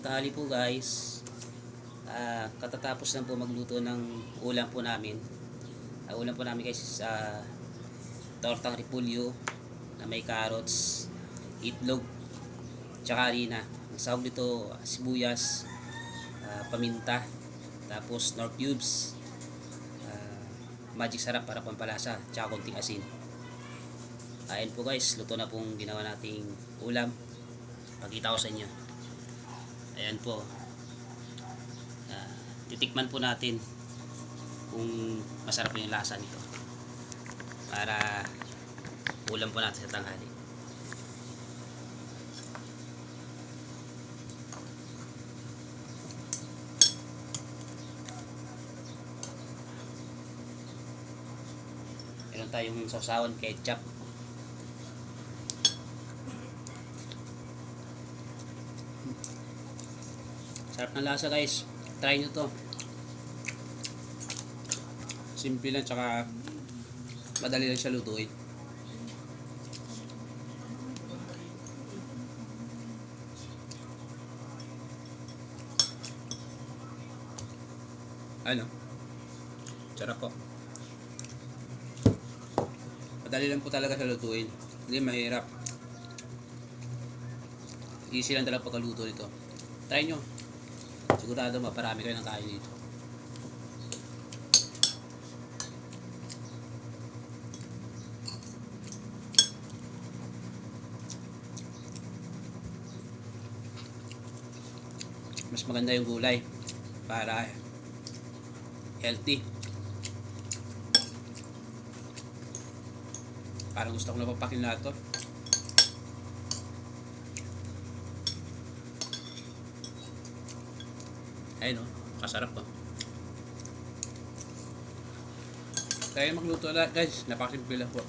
Tanghali po guys. Ah, katatapos lang po magluto ng ulam po namin. Ang ulam po namin guys is ah, tortang repulyo na may carrots, itlog, tsaka harina. Ang sahog nito sibuyas, ah, paminta, tapos nor cubes, ah, magic sarap para pampalasa, tsaka konting asin. Ayan po guys, luto na pong ginawa nating ulam. Pakita ko sa inyo. Ayan po. Ah, titikman po natin kung masarap yung lasa nito. Para ulam po natin sa tanghali. Meron tayong sausawan ketchup. Sarap ng lasa guys. Try nyo to. Simple lang tsaka madali lang siya lutuin. Ano? Sarap po. Madali lang po talaga siya lutuin. Hindi mahirap. Easy lang talaga pagkaluto nito. Try nyo. Sigurado maparami kayo ng kain dito. Mas maganda yung gulay para healthy. Parang gusto ko na papakin lahat to. Ayun o, kasarap po. Kaya magluto na guys, napakasimple lang po.